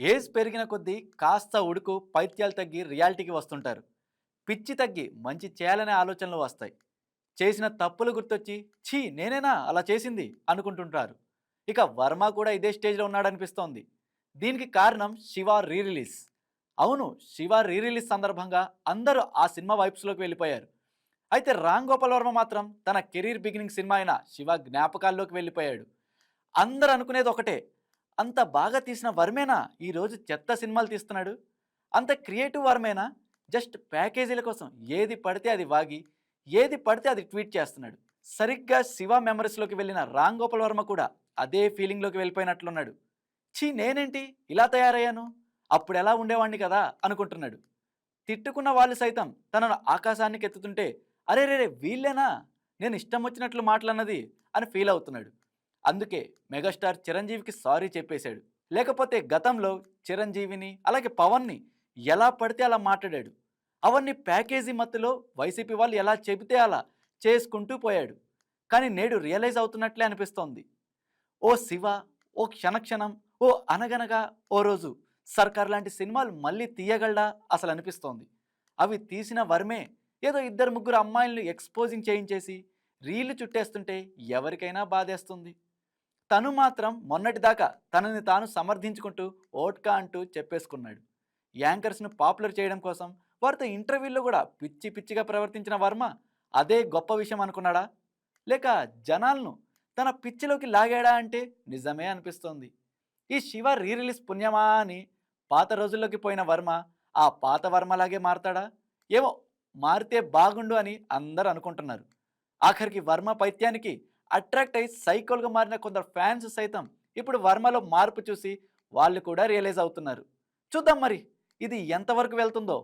Age పెరిగిన కొద్దీ కాస్త ఉడుకు పైత్యాలు తగ్గి రియాలిటీకి వస్తుంటారు. పిచ్చి తగ్గి మంచి చేయాలనే ఆలోచనలు వస్తాయి. చేసిన తప్పులు గుర్తొచ్చి ఛీ నేనేనా అలా చేసింది అనుకుంటుంటారు. ఇక వర్మ కూడా ఇదే స్టేజ్లో ఉన్నాడనిపిస్తోంది. దీనికి కారణం శివ రీ రిలీజ్ అవును శివ రీ రిలీజ్ సందర్భంగా అందరూ ఆ సినిమా వైబ్స్లోకి వెళ్ళిపోయారు. అయితే రామ్ గోపాల్ వర్మ మాత్రం తన కెరీర్ బిగినింగ్ సినిమా అయిన శివ జ్ఞాపకాల్లోకి వెళ్ళిపోయాడు. అందరూ అనుకునేది ఒకటే అంత బాగా తీసిన వర్మేనా? ఈరోజు చెత్త సినిమాలు తీస్తున్నాడు. అంత క్రియేటివ్ వర్మేనా? జస్ట్ ప్యాకేజీల కోసం. ఏది పడితే అది వాగి ఏది పడితే అది ట్వీట్ చేస్తున్నాడు. సరిగ్గా శివ మెమరీస్లోకి వెళ్ళిన రామ్ గోపాల్ వర్మ కూడా అదే ఫీలింగ్లోకి వెళ్ళిపోయినట్లున్నాడు. ఛీ నేనేంటి? ఇలా తయారయ్యాను? అప్పుడు ఎలా ఉండేవాడిని కదా? అనుకుంటున్నాడు. తిట్టుకున్న వాళ్ళు సైతం తనను ఆకాశానికి ఎత్తుతుంటే అరే రే వీళ్ళేనా? నేను ఇష్టం వచ్చినట్లు మాటలన్నది అని ఫీల్ అవుతున్నాడు. అందుకే మెగాస్టార్ చిరంజీవికి సారీ చెప్పేశాడు. లేకపోతే గతంలో చిరంజీవిని అలాగే పవన్ని ఎలా పడితే అలా మాట్లాడాడు. అవన్నీ ప్యాకేజీ మత్తులో వైసీపీ వాళ్ళు ఎలా చెబితే అలా చేసుకుంటూ పోయాడు. కానీ నేడు రియలైజ్ అవుతున్నట్లే అనిపిస్తోంది. ఓ శివ ఓ క్షణక్షణం ఓ అనగనగా ఓ రోజు సర్కార్ లాంటి సినిమాలు మళ్ళీ తీయగలడా అసలు అనిపిస్తోంది. అవి తీసిన వర్మే ఏదో ఇద్దరు ముగ్గురు అమ్మాయిలను ఎక్స్పోజింగ్ చేయించేసి రీళ్ళు చుట్టేస్తుంటే ఎవరికైనా బాధేస్తుంది. తను మాత్రం మొన్నటిదాకా తనని తాను సమర్థించుకుంటూ ఓట్కా అంటూ చెప్పేసుకున్నాడు. యాంకర్స్ను పాపులర్ చేయడం కోసం వారితో ఇంటర్వ్యూల్లో కూడా పిచ్చి పిచ్చిగా ప్రవర్తించిన వర్మ అదే గొప్ప విషయం అనుకున్నాడా? లేక జనాలను తన పిచ్చిలోకి లాగాడా అంటే నిజమే అనిపిస్తోంది. ఈ శివ రీ రిలీజ్ పుణ్యమా అని పాత రోజుల్లోకి పోయిన వర్మ ఆ పాత వర్మలాగే మారతాడా? ఏమో మారితే బాగుండు అని అందరూ అనుకుంటున్నారు. ఆఖరికి వర్మ పైత్యానికి అట్రాక్ట్ అయ్యి సైకోల్గా మారిన కొందరు ఫ్యాన్స్ సైతం ఇప్పుడు వర్మలో మార్పు చూసి వాళ్ళు కూడా రియలైజ్ అవుతున్నారు. చూద్దాం మరి ఇది ఎంతవరకు వెళ్తుందో.